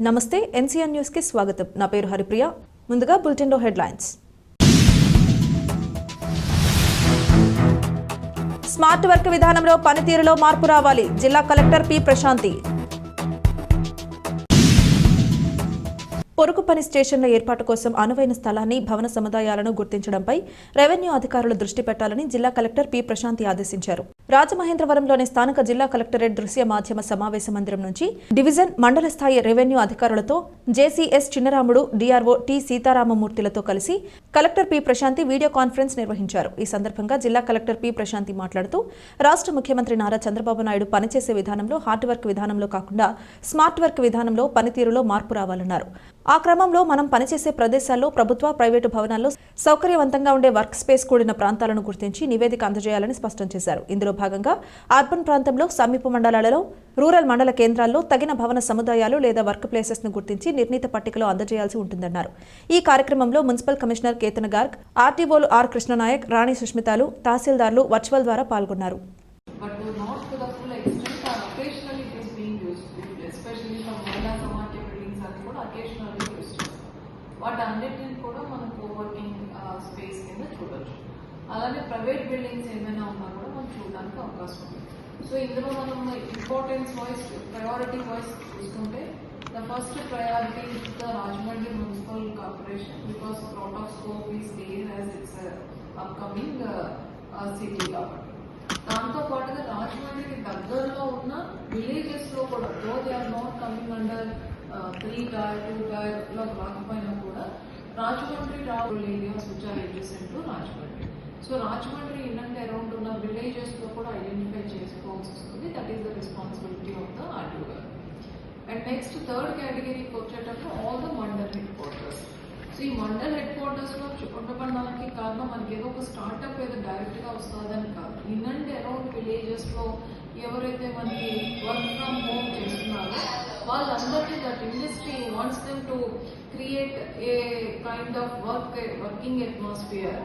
నమస్తే ఎన్సీఆర్ న్యూస్కి స్వాగతం. నా పేరు హరిప్రియ. ముందుగా బులెటిన్లో హెడ్లైన్స్. స్మార్ట్ వర్క్ విధానంలో పనితీరులో మార్పు రావాలి. జిల్లా కలెక్టర్ పి ప్రశాంతి. పొరుగు పని స్టేషన్ల ఏర్పాటు కోసం అనువైన స్థలాన్ని భవన సముదాయాలను గుర్తించడంపై రెవెన్యూ అధికారులు దృష్టి పెట్టాలని జిల్లా కలెక్టర్ పి. ప్రశాంతి ఆదేశించారు. రాజమహేంద్రవరంలోని స్థానిక జిల్లా కలెక్టరేట్ దృశ్య మాధ్యమ సమావేశ మందిరం నుంచి డివిజన్ మండల స్థాయి రెవెన్యూ అధికారులతో జేసీఎస్ చిన్నరాముడు డిఆర్ఓ టి సీతారామమూర్తిలతో కలిసి collector P. Prashanti video conference నిర్వహించారు. ఈ సందర్భంగా జిల్లా కలెక్టర్ పి. ప్రశాంతి మాట్లాడుతూ రాష్ట్ర ముఖ్యమంత్రి నారా చంద్రబాబు నాయుడు పనిచేసే విధానంలో హార్డ్ వర్క్ విధానంలో కాకుండా స్మార్ట్ వర్క్ విధానంలో పనితీరులో మార్పు రావాలన్నారు. ఆ క్రమంలో మనం పనిచేసే ప్రదేశాల్లో ప్రభుత్వ ప్రైవేటు భవనాల్లో సౌకర్యవంతంగా ఉండే వర్క్ స్పేస్ కూడిన ప్రాంతాలను గుర్తించి నివేదిక అందజేయాలని స్పష్టం చేశారు. ఇందులో భాగంగా అర్బన్ ప్రాంతంలో సమీప మండలాలలో రూరల్ మండల కేంద్రాల్లో తగిన భవన సముదాయాలు లేదా వర్క్ ప్లేసెస్ను గుర్తించి నిర్ణీత పట్టికలో అందజేయాల్సి ఉంటుందన్నారు. ఈ కార్యక్రమంలో మున్సిపల్ కమిషనర్ కేతన్ గార్గ్ ఆర్టీఓలు ఆర్ కృష్ణనాయక్ రాణి సుష్మితాలు తహసీల్దార్లు వర్చువల్ ద్వారా పాల్గొన్నారు. But వాటి అన్నిటిని కూడా మనం కోవర్కింగ్ స్పేస్ కింద చూడొచ్చు. అలానే ప్రైవేట్ బిల్డింగ్స్ ఏమైనా ఉన్నా కూడా మనం చూడడానికి అవకాశం ఉంది. సో ఇందులో మనం ఇంపార్టెన్స్ వైజ్ ప్రయారిటీ వైజ్ చూసుకుంటే the first priority the Rajahmundry municipal corporation because out of scope is there as it's upcoming city కాబట్టి. దాంతో పాటుగా రాజమండ్రికి దగ్గరలో ఉన్న విలేజెస్లో కూడా though they are not coming under three tier two tier ఇలా రాకపోయినా కూడా Rajahmundry rural areas which are adjacent to Rajahmundry. So Rajahmundry in and around ఉన్న విలేజెస్లో కూడా ఐడెంటిఫై చేసుకోవాల్సి వస్తుంది. That is the responsibility of the RTO గారు. And next third కేటగిరీకి వచ్చేటప్పుడు all the mandal headquarters so ఈ మండల్ హెడ్ క్వార్టర్స్లో ఉండడానికి కారణం మనకి ఏదో ఒక స్టార్ట్అప్ ఏదో డైరెక్ట్గా వస్తుందని కాదు. ఇన్ అండ్ అరౌండ్ విలేజెస్లో ఎవరైతే మనకి work from all assured that industry wants them to create a kind of work, working atmosphere.